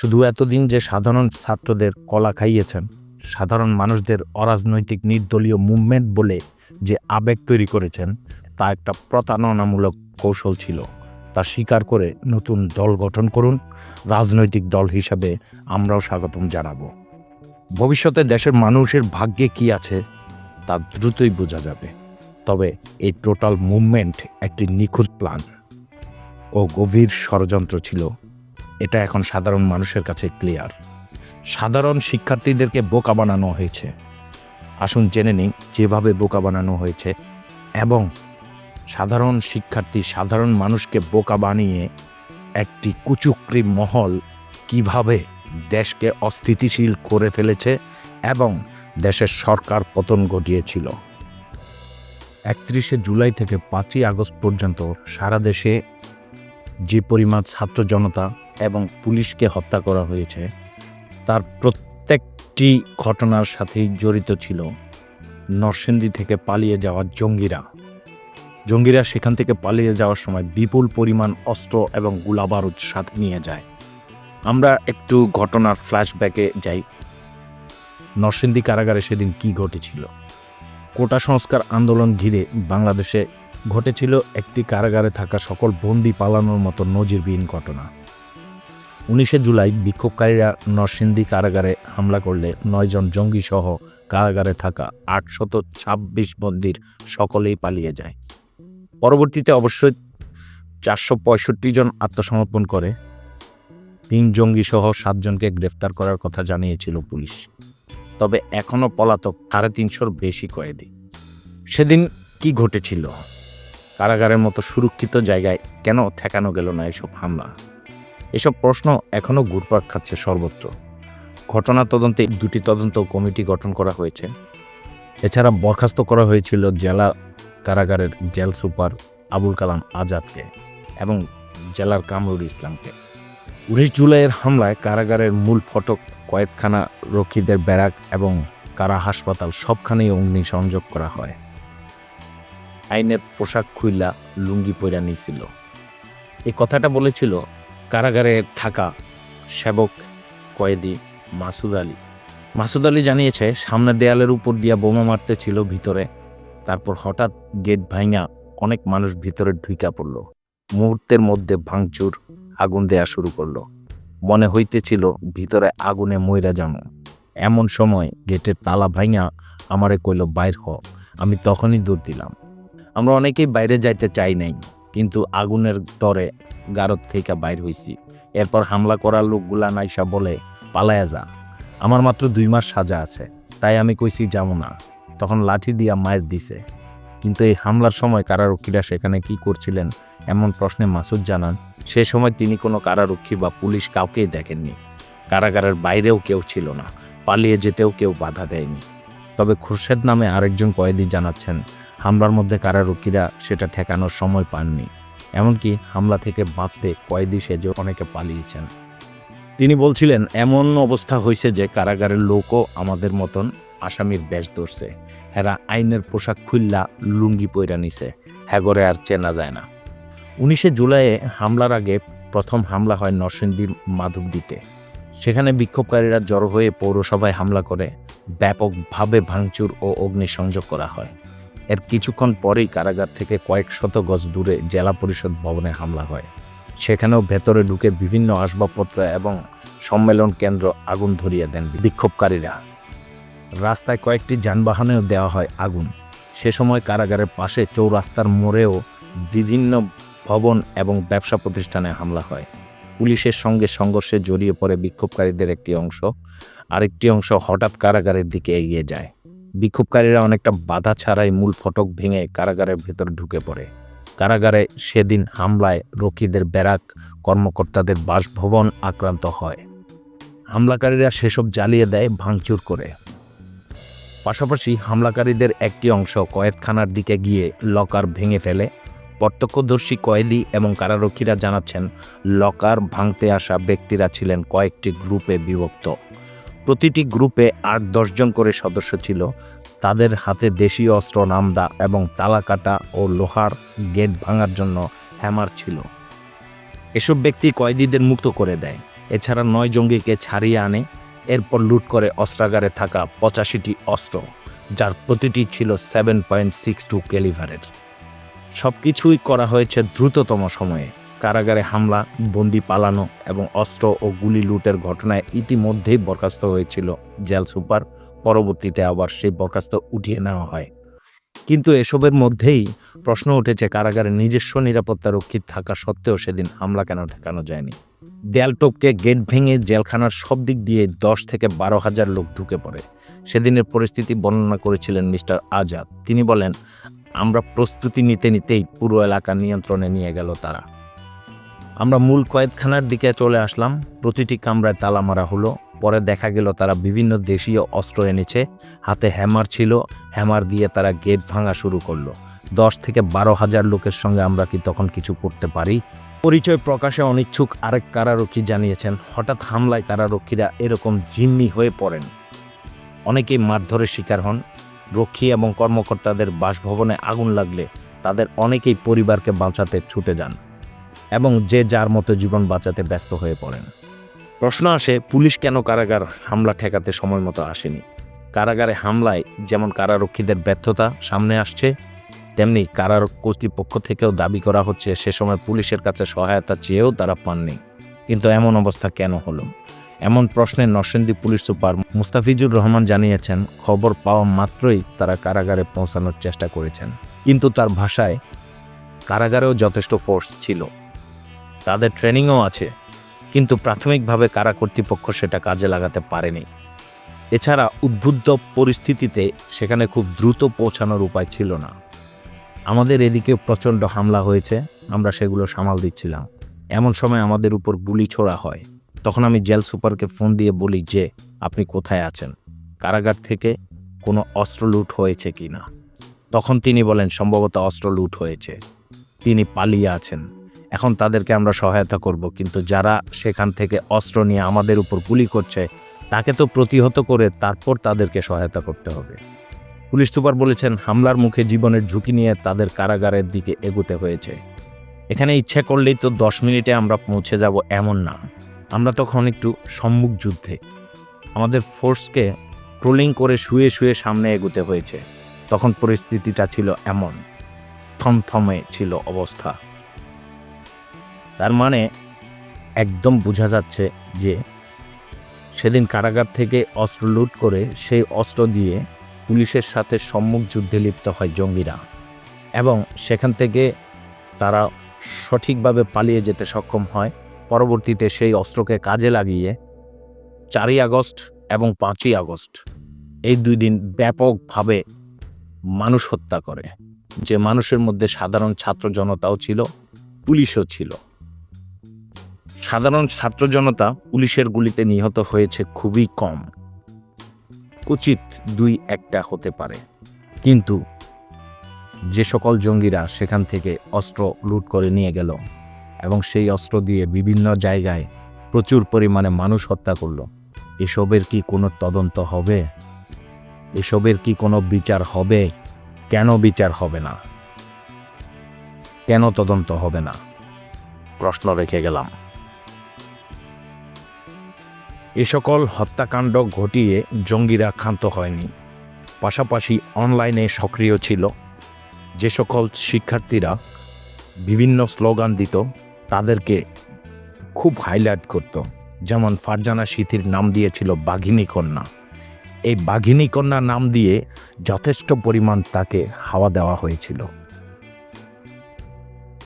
শুধু এতদিন যে সাধারণ ছাত্রদের কলা খাইয়েছেন, সাধারণ মানুষদের অরাজনৈতিক নির্দলীয় মুভমেন্ট বলে যে আবেগ তৈরি করেছেন, তা একটা প্রতারণামূলক কৌশল ছিল। তা স্বীকার করে নতুন দল গঠন করুন, রাজনৈতিক দল হিসাবে আমরাও স্বাগতম জানাব। ভবিষ্যতে দেশের মানুষের ভাগ্যে কি আছে, তা দ্রুতই বোঝা যাবে। তবে এই টোটাল মুভমেন্ট একটি নিখুঁত প্ল্যান। ও গভীর ষড়যন্ত্র ছিল। এটা এখন সাধারণ মানুষের কাছে ক্লিয়ার। সাধারণ শিক্ষার্থীদেরকে বোকা বানানো হয়েছে। আসুন জেনে নিই যেভাবে বোকা বানানো হয়েছে এবং সাধারণ শিক্ষার্থী, সাধারণ মানুষকে বোকা বানিয়ে একটি কুচুকরি মহল কীভাবে দেশকে অস্থিতিশীল করে ফেলেছে এবং দেশের সরকার পতন ঘটিয়েছিল। একত্রিশে জুলাই থেকে পাঁচই আগস্ট পর্যন্ত সারা দেশে যে পরিমাণ ছাত্র জনতা এবং পুলিশকে হত্যা করা হয়েছে। তার প্রত্যেকটি ঘটনার সাথেই জড়িত ছিল নরসিংদী থেকে পালিয়ে যাওয়া জঙ্গিরা। জঙ্গিরা সেখান থেকে পালিয়ে যাওয়ার সময় বিপুল পরিমাণ অস্ত্র এবং গোলাবারুদ সাথে নিয়ে যায়। আমরা একটু ঘটনার ফ্ল্যাশব্যাকে যাই। নরসিংদী কারাগারে সেদিন কি ঘটেছিল? কোটা সংস্কার আন্দোলন ঘিরে বাংলাদেশে ঘটেছিল একটি কারাগারে থাকা সকল বন্দি পালানোর মতো নজিরবিহীন ঘটনা। উনিশে জুলাই বিক্ষোভকারীরা নরসিংদী কারাগারে হামলা করলে নয়জন জঙ্গি সহ কারাগারে থাকা আটশত ছাব্বিশ বন্দির সকলেই পালিয়ে যায়। পরবর্তীতে অবশ্যই চারশো পঁয়ষট্টি জন আত্মসমর্পণ করে, তিন জঙ্গি সহ সাতজনকে গ্রেফতার করার কথা জানিয়েছিল পুলিশ। তবে এখনও পলাতক সাড়ে তিনশোর বেশি কয়েদি। সেদিন কি ঘটেছিল? কারাগারের মতো সুরক্ষিত জায়গায় কেন ঠেকানো গেল না এসব হামলা? এসব প্রশ্ন এখনও ঘুরপাক খাচ্ছে সর্বত্র। ঘটনা তদন্তে দুটি তদন্ত কমিটি গঠন করা হয়েছে। এছাড়া বরখাস্ত করা হয়েছিল জেলা কারাগারের জেল সুপার আবুল কালাম আজাদকে এবং জেলার কামরুল ইসলামকে। উনিশ জুলাইয়ের হামলায় কারাগারের মূল ফটক কয়েকখানা রক্ষীদের ব্যারাক এবং কারা হাসপাতাল সবখানেই অগ্নি সংযোগ করা হয়। আইনের পোশাক খুইলা লুঙ্গি পইরা নিছিল। এই কথাটা বলেছিল কারাগারে থাকা সেবক কয়েদি মাসুদ আলী। মাসুদ আলী জানিয়েছে সামনের দেয়ালের উপর দিয়া বোমা মারতে ছিল ভিতরে। তারপর হঠাৎ গেট ভাঙা অনেক মানুষ ভিতরে ঢুইকা পড়ল। মুহূর্তের মধ্যে ভাঙচুর আগুন দেয়া শুরু করল। মনে হইতেছিল, ভিতরে আগুনে মইরা যামো। এমন সময় গেটের তালা ভাঙা আমারে কইল, বাইর হ, আমি তখনই দৌড় দিলাম। আমরা অনেকেই বাইরে যাইতে চাই নাই, কিন্তু আগুনের ডরে গারদ থেকে বাইর হইছি। এরপর হামলা করার লোকগুলা নাইসা বলে, পালায়া যা। আমার মাত্র দুই মাস সাজা আছে, তাই আমি কইছি যাব না। তখন লাঠি দিয়া মায়ের দিছে। কিন্তু এই হামলার সময় কারারক্ষীরা সেখানে কি করছিলেন এমন প্রশ্নে মাসুদ জানান, সে সময় তিনি কোনো কারারক্ষী বা পুলিশ কাউকেই দেখেননি। কারাগারের বাইরেও কেউ ছিল না, পালিয়ে যেতেও কেউ বাধা দেয়নি। তবে খুরশেদ নামে আরেকজন কয়েদি জানাচ্ছেন, হামলার মধ্যে কারারক্ষীরা সেটা ঠেকানোর সময় পাননি। এমনকি হামলা থেকে বাঁচতে কয়েদি সেজে অনেকে পালিয়েছেন। তিনি বলছিলেন, এমন অবস্থা হয়েছে যে কারাগারের লোকও আমাদের মতন আসামির বেশ ধরছে। হেরা আইনের পোশাক খুললা লুঙ্গি পইরা নিছে। হ্যাগরে আর চেনা যায় না। উনিশে জুলাইয়ে হামলার আগে প্রথম হামলা হয় নরসিংদীর মাধবদীতে। সেখানে বিক্ষোভকারীরা জড়ো হয়ে পৌরসভায় হামলা করে, ব্যাপকভাবে ভাঙচুর ও অগ্নিসংযোগ করা হয়। কিছুক্ষণ পরেই কারাগার থেকে কয়েক শত গজ দূরে জেলা পরিষদ ভবনে হামলা হয়। সেখানেও ভেতরে ঢুকে বিভিন্ন আসবাবপত্র এবং সম্মেলন কেন্দ্র আগুন ধরিয়ে দেন বিক্ষোভকারীরা। রাস্তায় কয়েকটি যানবাহনেও দেওয়া হয় আগুন। সে সময় কারাগারের পাশে চৌরাস্তার মোড়েও বিভিন্ন ভবন এবং ব্যবসা প্রতিষ্ঠানে হামলা হয়। পুলিশের সঙ্গে সংঘর্ষে জড়িয়ে পড়ে বিক্ষোভকারীদের একটি অংশ। আরেকটি অংশ হঠাৎ কারাগারের দিকে এগিয়ে যায়। বিক্ষোভকারীরা অনেকটা বাধা ছাড়াই মূল ফটক ভেঙে কারাগারের ভেতর ঢুকে পড়ে। কারাগারে সেদিন হামলায় রক্ষীদের ব্যারাক, কর্মকর্তাদের বাসভবন আক্রান্ত হয়। হামলাকারীরা সেসব জ্বালিয়ে দেয় ভাঙচুর করে। পাশাপাশি হামলাকারীদের একটি অংশ কয়েদখানার দিকে গিয়ে লকার ভেঙে ফেলে। প্রত্যক্ষদর্শী কয়েদি এবং কারারক্ষীরা জানাচ্ছেন, লকার ভাঙতে আসা ব্যক্তিরা ছিলেন কয়েকটি গ্রুপে বিভক্ত। প্রতিটি গ্রুপে আট দশজন করে সদস্য ছিল। তাদের হাতে দেশীয় অস্ত্র, নামদা এবং তালাকাটা ও লোহার গেট ভাঙার জন্য হ্যামার ছিল। এসব ব্যক্তি কয়েদিদের মুক্ত করে দেয়। এছাড়া নয় জঙ্গিকে ছাড়িয়ে আনে। এরপর লুট করে অস্ত্রাগারে থাকা পঁচাশিটি অস্ত্র, যার প্রতিটি ছিল সেভেন পয়েন্ট সিক্স টু ক্যালিভারের। সব কিছুই করা হয়েছে দ্রুততম সময়ে। কারাগারে হামলা, বন্দি পালানো এবং অস্ত্র ও গুলি লুটের ঘটনায় ইতিমধ্যেই বরখাস্ত হয়েছিল জেল সুপার। পরবর্তীতে আবার সেই বরখাস্ত উঠিয়ে নেওয়া হয়। কিন্তু এসবের মধ্যেই প্রশ্ন উঠেছে, কারাগারে নিজস্ব নিরাপত্তা রক্ষী থাকা সত্ত্বেও সেদিন হামলা কেন ঠেকানো যায়নি? দেয়াল টপকে গেট ভেঙে জেলখানার সব দিক দিয়ে দশ থেকে বারো হাজার লোক ঢুকে পড়ে। সেদিনের পরিস্থিতি বর্ণনা করেছিলেন মিস্টার আজাদ। তিনি বলেন, আমরা প্রস্তুতি নিতে নিতেই পুরো এলাকা নিয়ন্ত্রণে নিয়ে গেল তারা। আমরা মূল কয়েদখানার দিকে চলে আসলাম। প্রতিটি কামরায় তালা মারা হলো। পরে দেখা গেল তারা বিভিন্ন দেশীয় অস্ত্র এনেছে। হাতে হ্যামার ছিল। হ্যামার দিয়ে তারা গেট ভাঙা শুরু করল। দশ থেকে বারো হাজার লোকের সঙ্গে আমরা কি তখন কিছু করতে পারি? পরিচয় প্রকাশে অনিচ্ছুক আরেক কারারক্ষী জানিয়েছেন, হঠাৎ হামলায় কারারক্ষীরা এরকম জিম্মি হয়ে পড়েন। অনেকেই মারধরের শিকার হন। রক্ষী এবং কর্মকর্তাদের বাসভবনে আগুন লাগলে তাদের অনেকেই পরিবারকে বাঁচাতে ছুটে যান। এবং যে যার মতো জীবন বাঁচাতে ব্যস্ত হয়ে পড়েন। প্রশ্ন আসে, পুলিশ কেন কারাগার হামলা ঠেকাতে সময় মতো আসেনি? কারাগারে হামলায় যেমন কারারক্ষীদের ব্যর্থতা সামনে আসছে, তেমনি কারার কর্তৃপক্ষ থেকেও দাবি করা হচ্ছে, সে সময় পুলিশের কাছে সহায়তা চেয়েও তারা পাননি। কিন্তু এমন অবস্থা কেন হলো? এমন প্রশ্নে নরসিংদী পুলিশ সুপার মুস্তাফিজুর রহমান জানিয়েছেন, খবর পাওয়া মাত্রই তারা কারাগারে পৌঁছানোর চেষ্টা করেছেন। কিন্তু তার ভাষায় কারাগারেও যথেষ্ট ফোর্স ছিল। তাদের ট্রেনিংও আছে, কিন্তু প্রাথমিকভাবে কারা কর্তৃপক্ষ সেটা কাজে লাগাতে পারেনি। এছাড়া উদ্বুদ্ধ পরিস্থিতিতে সেখানে খুব দ্রুত পৌঁছানোর উপায় ছিল না। আমাদের এদিকে প্রচণ্ড হামলা হয়েছে, আমরা সেগুলো সামাল দিচ্ছিলাম। এমন সময় আমাদের উপর গুলি ছোড়া হয়। তখন আমি জেল সুপারকে ফোন দিয়ে বলি যে, আপনি কোথায় আছেন? কারাগার থেকে কোনো অস্ত্র লুট হয়েছে কি না? তখন তিনি বলেন, সম্ভবত অস্ত্র লুট হয়েছে। তিনি পালিয়ে আছেন। এখন তাদেরকে আমরা সহায়তা করব। কিন্তু যারা সেখান থেকে অস্ত্র নিয়ে আমাদের উপর গুলি করছে, তাকে তো প্রতিহত করে তারপর তাদেরকে সহায়তা করতে হবে। পুলিশ সুপার বলেছেন, হামলার মুখে জীবনের ঝুঁকি নিয়ে তাদের কারাগারের দিকে এগোতে হয়েছে। এখানে ইচ্ছা করলেই তো দশ মিনিটে আমরা পৌঁছে যাব এমন না। আমরা তখন একটু সম্মুখ যুদ্ধে। আমাদের ফোর্সকে ট্রোলিং করে শুয়ে শুয়ে সামনে এগোতে হয়েছে। তখন পরিস্থিতিটা ছিল এমন। থমথমে ছিল অবস্থা। তার মানে একদম বোঝা যাচ্ছে যে সেদিন কারাগার থেকে অস্ত্র লুট করে সেই অস্ত্র দিয়ে পুলিশের সাথে সম্মুখ যুদ্ধে লিপ্ত হয় জঙ্গিরা এবং সেখান থেকে তারা সঠিকভাবে পালিয়ে যেতে সক্ষম হয়। পরবর্তীতে সেই অস্ত্রকে কাজে লাগিয়ে চারই আগস্ট এবং পাঁচই আগস্ট এই দুই দিন ব্যাপকভাবে মানুষ হত্যা করে। যে মানুষের মধ্যে সাধারণ ছাত্র জনতাও ছিল, পুলিশও ছিল। সাধারণ ছাত্র জনতা পুলিশের গুলিতে নিহত হয়েছে খুবই কম। উচিত দুই একটা হতে পারে। কিন্তু যে সকল জঙ্গিরা সেখান থেকে অস্ত্র লুট করে নিয়ে গেল এবং সেই অস্ত্র দিয়ে বিভিন্ন জায়গায় প্রচুর পরিমাণে মানুষ হত্যা করল, এসবের কি কোনো তদন্ত হবে? এসবের কি কোনো বিচার হবে? কেন বিচার হবে না? কেন তদন্ত হবে না? প্রশ্ন রেখে গেলাম। এ সকল হত্যাকাণ্ড ঘটিয়ে জঙ্গিরা ক্ষান্ত হয়নি। পাশাপাশি অনলাইনে সক্রিয় ছিল। যে সকল শিক্ষার্থীরা বিভিন্ন স্লোগান দিত, তাদেরকে খুব হাইলাইট করত। যেমন ফারজানা সিথির নাম দিয়েছিল বাঘিনী কন্যা। এই বাঘিনী কন্যা নাম দিয়ে যথেষ্ট পরিমাণ তাকে হাওয়া দেওয়া হয়েছিল।